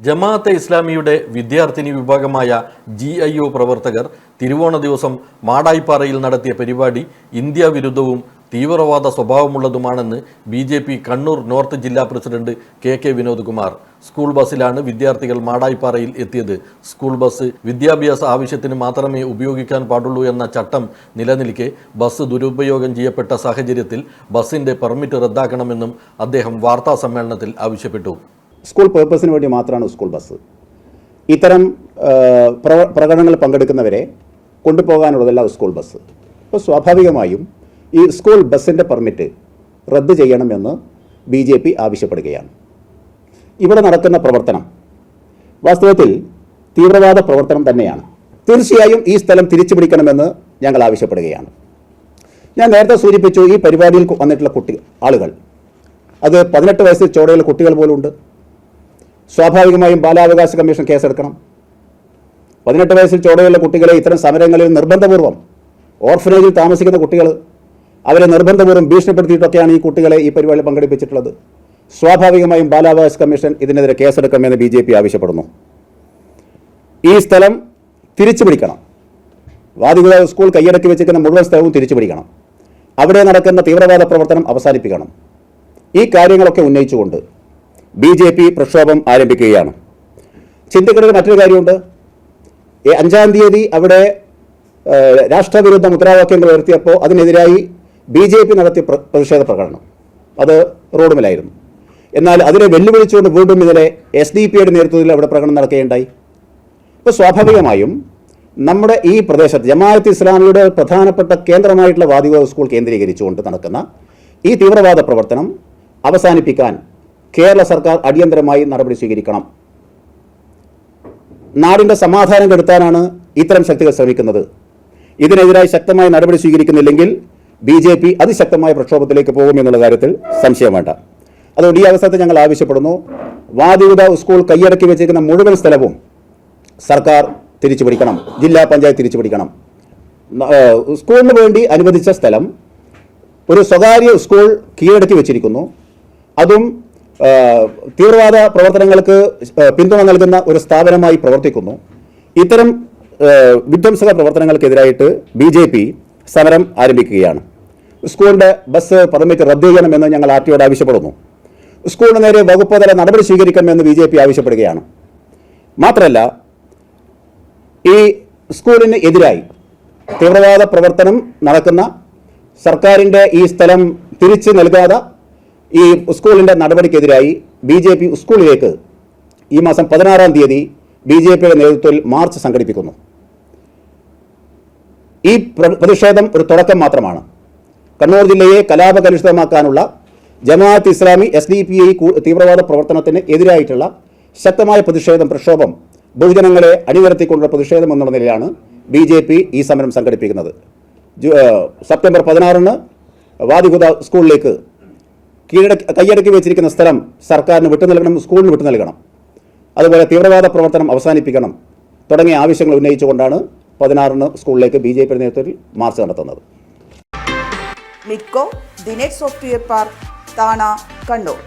ജമാഅത്തെ ഇസ്ലാമിയുടെ വിദ്യാർത്ഥിനി വിഭാഗമായ ജി ഐ ഒ പ്രവർത്തകർ തിരുവോണ ദിവസം മാടായിപ്പാറയിൽ നടത്തിയ പരിപാടി ഇന്ത്യ വിരുദ്ധവും തീവ്രവാദ സ്വഭാവമുള്ളതുമാണെന്ന് B J P Kannur north ജില്ലാ president K K Vinod Kumar school ബസ്സിലാണ് വിദ്യാർത്ഥികൾ മാടായിപ്പാറയിൽ എത്തിയത്. സ്കൂൾ ബസ് വിദ്യാഭ്യാസ ആവശ്യത്തിന് മാത്രമേ ഉപയോഗിക്കാൻ പാടുള്ളൂ എന്ന ചട്ടം നിലനിൽക്കെ ബസ് ദുരുപയോഗം ചെയ്യപ്പെട്ട സാഹചര്യത്തിൽ ബസിന്റെ പെർമിറ്റ് റദ്ദാക്കണമെന്നും അദ്ദേഹം വാർത്താ സമ്മേളനത്തിൽ ആവശ്യപ്പെട്ടു. സ്കൂൾ പേർപ്പസിന് വേണ്ടി മാത്രമാണ് സ്കൂൾ ബസ്. ഇത്തരം പ്രകടനങ്ങളിൽ പങ്കെടുക്കുന്നവരെ കൊണ്ടുപോകാനുള്ളതല്ല സ്കൂൾ ബസ്. അപ്പോൾ സ്വാഭാവികമായും ഈ സ്കൂൾ ബസ്സിന്റെ പെർമിറ്റ് റദ്ദ് ചെയ്യണമെന്ന് ബി ജെ പി ആവശ്യപ്പെടുകയാണ്. ഇവിടെ നടക്കുന്ന പ്രവർത്തനം വാസ്തവത്തിൽ തീവ്രവാദ പ്രവർത്തനം തന്നെയാണ്. തീർച്ചയായും ഈ സ്ഥലം തിരിച്ചു പിടിക്കണമെന്ന് ഞങ്ങൾ ആവശ്യപ്പെടുകയാണ്. ഞാൻ നേരത്തെ സൂചിപ്പിച്ചു ഈ പരിപാടിയിൽ വന്നിട്ടുള്ള കുട്ടി ആളുകൾ. അത് പതിനെട്ട് വയസ്സിൽ ചോടയുള്ള കുട്ടികൾ പോലും ഉണ്ട് സ്വാഭാവികമായും ബാലാവകാശ കമ്മീഷൻ കേസെടുക്കണം. പതിനെട്ട് വയസ്സിൽ ചുവടെയുള്ള കുട്ടികളെ ഇത്തരം സമരങ്ങളിൽ നിർബന്ധപൂർവം ഓർഫനേജിൽ താമസിക്കുന്ന കുട്ടികൾ അവരെ നിർബന്ധപൂർവം ഭീഷണിപ്പെടുത്തിയിട്ടൊക്കെയാണ് ഈ കുട്ടികളെ ഈ പരിപാടിയിൽ പങ്കെടുപ്പിച്ചിട്ടുള്ളത്. സ്വാഭാവികമായും ബാലാവകാശ കമ്മീഷൻ ഇതിനെതിരെ കേസെടുക്കണമെന്ന് ബി ജെ പി ആവശ്യപ്പെടുന്നു. ഈ സ്ഥലം തിരിച്ചു പിടിക്കണം. വാദികുല സ്കൂൾ കൈയടക്കി വെച്ചിരിക്കുന്ന മുഴുവൻ സ്ഥലവും തിരിച്ചു പിടിക്കണം. അവിടെ നടക്കുന്ന തീവ്രവാദ പ്രവർത്തനം അവസാനിപ്പിക്കണം. ഈ കാര്യങ്ങളൊക്കെ ഉന്നയിച്ചുകൊണ്ട് ബി ജെ പി പ്രക്ഷോഭം ആരംഭിക്കുകയാണ്. ചിന്തിക്കേണ്ട മറ്റൊരു കാര്യമുണ്ട്. അഞ്ചാം തീയതി അവിടെ രാഷ്ട്രവിരുദ്ധ മുദ്രാവാക്യങ്ങൾ ഉയർത്തിയപ്പോൾ അതിനെതിരായി ബി ജെ പി നടത്തിയ പ്ര- പ്രതിഷേധ പ്രകടനം. അത് റോഡുമിലായിരുന്നു. എന്നാൽ അതിനെ വെല്ലുവിളിച്ചുകൊണ്ട് വീണ്ടും ഇതിലെ എസ് ഡി പിയുടെ നേതൃത്വത്തിൽ അവിടെ പ്രകടനം നടക്കുകയുണ്ടായി. ഇപ്പോൾ സ്വാഭാവികമായും നമ്മുടെ ഈ പ്രദേശത്ത് ജമാഅത്ത് ഇസ്ലാമിയുടെ പ്രധാനപ്പെട്ട കേന്ദ്രമായിട്ടുള്ള വാദിക സ്കൂൾ കേന്ദ്രീകരിച്ചുകൊണ്ട് നടക്കുന്ന ഈ തീവ്രവാദ പ്രവർത്തനം അവസാനിപ്പിക്കാൻ കേരള സർക്കാർ അടിയന്തരമായി നടപടി സ്വീകരിക്കണം. നാടിന്റെ സമാധാനം കെടുത്താനാണ് ഇത്തരം ശക്തികൾ ശ്രമിക്കുന്നത്. ഇതിനെതിരായി ശക്തമായ നടപടി സ്വീകരിക്കുന്നില്ലെങ്കിൽ ബി ജെ പി അതിശക്തമായ പ്രക്ഷോഭത്തിലേക്ക് പോകുമെന്നുള്ള കാര്യത്തിൽ സംശയം വേണ്ട. അതുകൊണ്ട് ഈ അവസരത്തിൽ ഞങ്ങൾ ആവശ്യപ്പെടുന്നു വാദിയുത സ്കൂൾ കൈയടക്കി വെച്ചിരിക്കുന്ന മുഴുവൻ സ്ഥലവും സർക്കാർ തിരിച്ചു പിടിക്കണം ജില്ലാ പഞ്ചായത്ത് തിരിച്ചു പിടിക്കണം സ്കൂളിന് വേണ്ടി അനുവദിച്ച സ്ഥലം ഒരു സ്വകാര്യ സ്കൂൾ കീഴടക്കി വെച്ചിരിക്കുന്നു. അതും തീവ്രവാദ പ്രവർത്തനങ്ങൾക്ക് പിന്തുണ നൽകുന്ന ഒരു സ്ഥാപനമായി പ്രവർത്തിക്കുന്നു. ഇത്തരം വിധ്വംസക പ്രവർത്തനങ്ങൾക്കെതിരായിട്ട് ബി ജെ പി സമരം ആരംഭിക്കുകയാണ്. സ്കൂളിന്റെ ബസ് പെർമിറ്റ് റദ്ദ് ചെയ്യണമെന്ന് ഞങ്ങൾ ആർ ടിയോട് ആവശ്യപ്പെടുന്നു. സ്കൂളിന് നേരെ വകുപ്പ് തല നടപടി സ്വീകരിക്കണമെന്ന് ബി ജെ പി ആവശ്യപ്പെടുകയാണ്. മാത്രമല്ല ഈ സ്കൂളിന് എതിരായി തീവ്രവാദ പ്രവർത്തനം നടക്കുന്ന സർക്കാരിന്റെ ഈ സ്ഥലം തിരിച്ചു നൽകാതെ ഈ സ്കൂളിന്റെ നടപടിക്കെതിരായി ബി ജെ പി സ്കൂളിലേക്ക് ഈ മാസം പതിനാറാം തീയതി ബി ജെ പിയുടെ നേതൃത്വത്തിൽ മാർച്ച് സംഘടിപ്പിക്കുന്നു. ഈ പ്ര- പ്രതിഷേധം ഒരു തുടക്കം മാത്രമാണ്. കണ്ണൂർ ജില്ലയെ കലാപകലുഷിതമാക്കാനുള്ള Jamaat Islami S D P I തീവ്രവാദ പ്രവർത്തനത്തിന് എതിരായിട്ടുള്ള ശക്തമായ പ്രതിഷേധം പ്രക്ഷോഭം ബഹുജനങ്ങളെ അണിനിരത്തിക്കൊണ്ടുള്ള പ്രതിഷേധം എന്നുള്ള നിലയിലാണ് ബി ജെ പി ഈ സമരം സംഘടിപ്പിക്കുന്നത്. സെപ്റ്റംബർ പതിനാറിന് വാദിഗുദ സ്കൂളിലേക്ക് കീഴടക്കി കൈയടക്കി വെച്ചിരിക്കുന്ന സ്ഥലം സർക്കാരിന് വിട്ടു നൽകണം സ്കൂളിന് വിട്ടു നൽകണം. അതുപോലെ തീവ്രവാദ പ്രവർത്തനം അവസാനിപ്പിക്കണം തുടങ്ങിയ ആവശ്യങ്ങൾ ഉന്നയിച്ചുകൊണ്ടാണ് പതിനാറിന് സ്കൂളിലേക്ക് ബി ജെ പി നേതൃത്വത്തിൽ മാർച്ച് നടത്തുന്നത്. ലിഡ്കോ ദിനേഷ് സോഫ്റ്റ്വെയർ പാർക്ക് താണ കണ്ണൂർ.